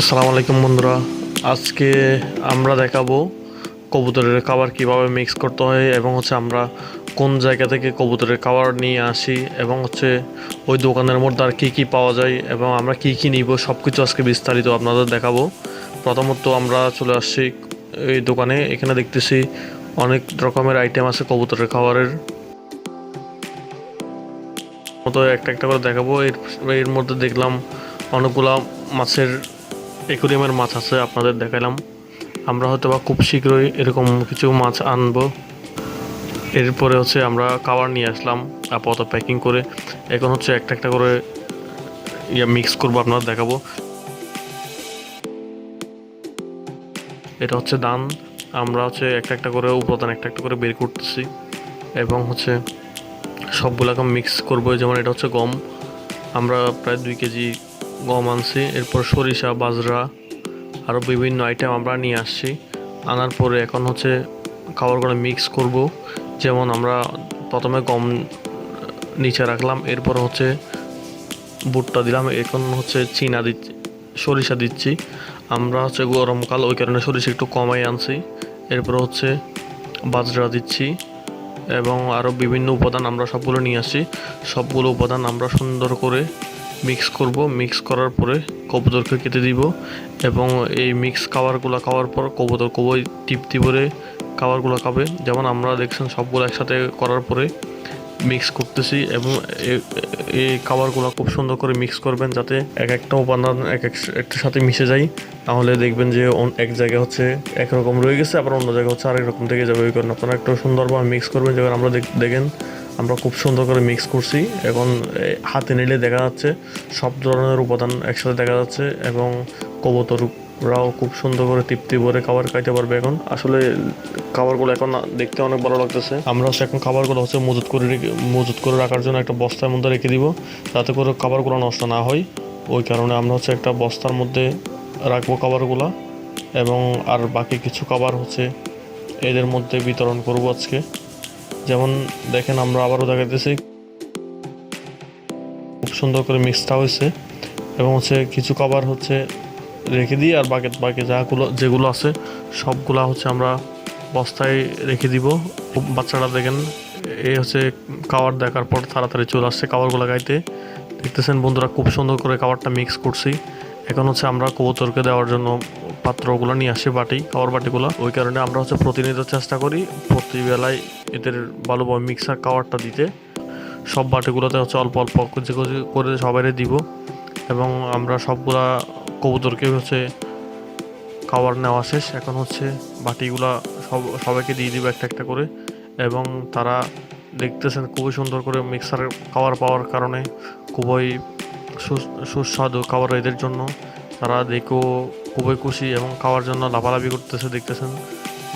আসসালামু আলাইকুম বন্ধুরা। আজকে আমরা দেখাবো কবুতরের খাবার কীভাবে মিক্স করতে হয় এবং হচ্ছে আমরা কোন জায়গা থেকে কবুতরের খাবার নিয়ে আসি এবং হচ্ছে ওই দোকানের মধ্যে আর কী কী পাওয়া যায় এবং আমরা কী কী নিব সব কিছু আজকে বিস্তারিত আপনাদের দেখাবো। প্রথমত আমরা চলে আসছি এই দোকানে। এখানে দেখতেছি অনেক রকমের আইটেম আছে কবুতরের খাবারের। মতো একটা একটা করে দেখাবো। এর এর মধ্যে দেখলাম অনেকগুলা মাছের একুরিয়ামের মাছ আছে, আপনাদের দেখালাম আমরা হয়তো বা খুব শীঘ্রই এরকম কিছু মাছ আনব। এরপরে হচ্ছে আমরা খাবার নিয়ে আসলাম, আপাতত প্যাকিং করে। এখন হচ্ছে একটা একটা করে ইয়া মিক্স করব, আপনাদের দেখাবো। এটা হচ্ছে দান আমরা হচ্ছে একটা একটা করে উপাদান একটা একটা করে বের করতেছি। এবং হচ্ছে সবগুলাকে মিক্স করব, যেমন এটা হচ্ছে গম। আমরা প্রায় দুই কেজি গম আনছি এরপর সরিষা, বাজরা আরও বিভিন্ন আইটেম আমরা নিয়ে আসছি। আনার পরে এখন হচ্ছে খাবারগুলো মিক্স করব। যেমন আমরা প্রথমে গম নিচে রাখলাম, এরপর হচ্ছে ভুট্টা দিলাম, এখন হচ্ছে চিনা দিচ্ছি, সরিষা দিচ্ছি। আমরা হচ্ছে গরমকাল ওই কারণে সরিষা একটু কমাই আনছি। এরপর হচ্ছে বাজরা দিচ্ছি এবং আরও বিভিন্ন উপাদান আমরা সবগুলো নিয়ে আসি সবগুলো উপাদান আমরা সুন্দর করে মিক্স করব। মিক্স করার পরে কবুতরকে কেটে দিব এবং এই মিক্স খাবারগুলো খাওয়ার পর কবুতর কবই তৃপ্তি করে খাবারগুলো খাবে। যেমন আমরা দেখছেন সবগুলো একসাথে করার পরে মিক্স করতেছি এবং এই খাবারগুলো খুব সুন্দর করে মিক্স করবেন যাতে এক একটা উপাদান এক এক একটার সাথে মিশে যায়। তাহলে দেখবেন যে এক জায়গায় হচ্ছে একরকম রয়ে গেছে, আবার অন্য জায়গায় হচ্ছে আরেক রকম থেকে যাবে। ওই কারণে আপনারা একটু সুন্দরভাবে মিক্স করবেন। যেমন আমরা দেখ- দেখেন আমরা খুব সুন্দর করে মিক্স করছি। এখন হাতে নিলে দেখা যাচ্ছে সব ধরনের উপাদান একসাথে দেখা যাচ্ছে এবং কবুতররাও খুব সুন্দর করে তৃপ্তি ভরে খাবার খাইতে পারবে এখন। আসলে, খাবারগুলো এখন দেখতে অনেক ভালো লাগতেছে। আমরা হচ্ছে এখন খাবারগুলো হচ্ছে মজুত করে মজুত করে রাখার জন্য একটা বস্তার মধ্যে রেখে দিব, যাতে করে খাবারগুলো নষ্ট না হয়। ওই কারণে আমরা হচ্ছে একটা বস্তার মধ্যে রাখব খাবারগুলো এবং আর বাকি কিছু খাবার হচ্ছে এদের মধ্যে বিতরণ করব আজকে। যেমন দেখেন আমরা আবারও দেখাইতেছি। খুব সুন্দর করে মিক্সটা হয়েছে এবং হচ্ছে কিছু খাবার হচ্ছে রেখে দিই আর বাকি বাকি যাগুলো যেগুলো আছে, সবগুলা হচ্ছে আমরা বস্তায় রেখে দিব। বাচ্চারা দেখেন এই হচ্ছে খাবার দেখার পর তাড়াতাড়ি চলে আসছে খাবারগুলো গাইতে। দেখতেছেন বন্ধুরা, খুব সুন্দর করে খাবারটা মিক্স করছি। এখন হচ্ছে আমরা কবুতরকে দেওয়ার জন্য পাত্রগুলো নিয়ে আসে বাটি খাবার বাটিগুলো। ওই কারণে আমরা হচ্ছে প্রতিনিয়ত চেষ্টা করি, প্রতিবেলায় এদের ভালোভাবে মিক্সার খাবারটা দিতে। সব বাটিগুলোতে হচ্ছে অল্প অল্প করে সবাইরে দিব এবং আমরা সবগুলা কবুতরকে হচ্ছে খাবার নেওয়া শেষ। এখন হচ্ছে বাটিগুলা সব, সবাইকে দিয়ে দিব একটা একটা করে এবং তারা দেখতেছেন খুবই সুন্দর করে মিক্সার খাবার পাওয়ার কারণে খুবই সুস্বাদু খাবার এদের জন্য। তারা দেখেও খুবই খুশি এবং খাওয়ার জন্য লাফালাফি করতেছে, দেখতেছেন?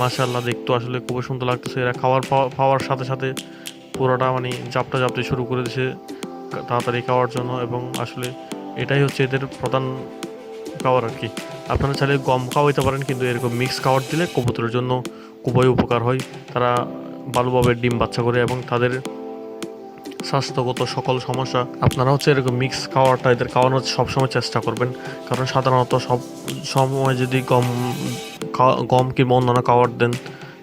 মাশাল্লাহ দেখতে আসলে খুবই সুন্দর লাগতেছে। এরা খাওয়ার পাওয়ার সাথে সাথে পুরোটা মানে জাপটা জাপতে শুরু করে দিছে তাড়াতাড়ি খাওয়ার জন্য এবং আসলে এটাই হচ্ছে এদের প্রধান খাবার আর কি। আপনারা চাইলে গম খাওয়াইতে পারেন, কিন্তু এরকম মিক্স খাবার দিলে কবুতরের জন্য খুবই উপকার হয়। তারা ভালোভাবে ডিম বাচ্চা করে এবং তাদের স্বাস্থ্যগত সকল সমস্যা আপনারা হচ্ছে এরকম মিক্স খাওয়াটা এদের খাওয়ানোর সবসময় চেষ্টা করবেন। কারণ সাধারণত সব সময় যদি গম গম কিংবা অন্যান্য খাবার দেন,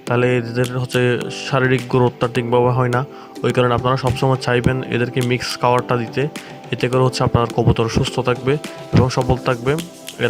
তাহলে এদের হচ্ছে শারীরিক গ্রোথটা ঠিকভাবে হয় না। ওই কারণে আপনারা সবসময় চাইবেন এদেরকে মিক্স খাবারটা দিতে। এতে করে হচ্ছে আপনার কবুতর সুস্থ থাকবে এবং সবল থাকবে।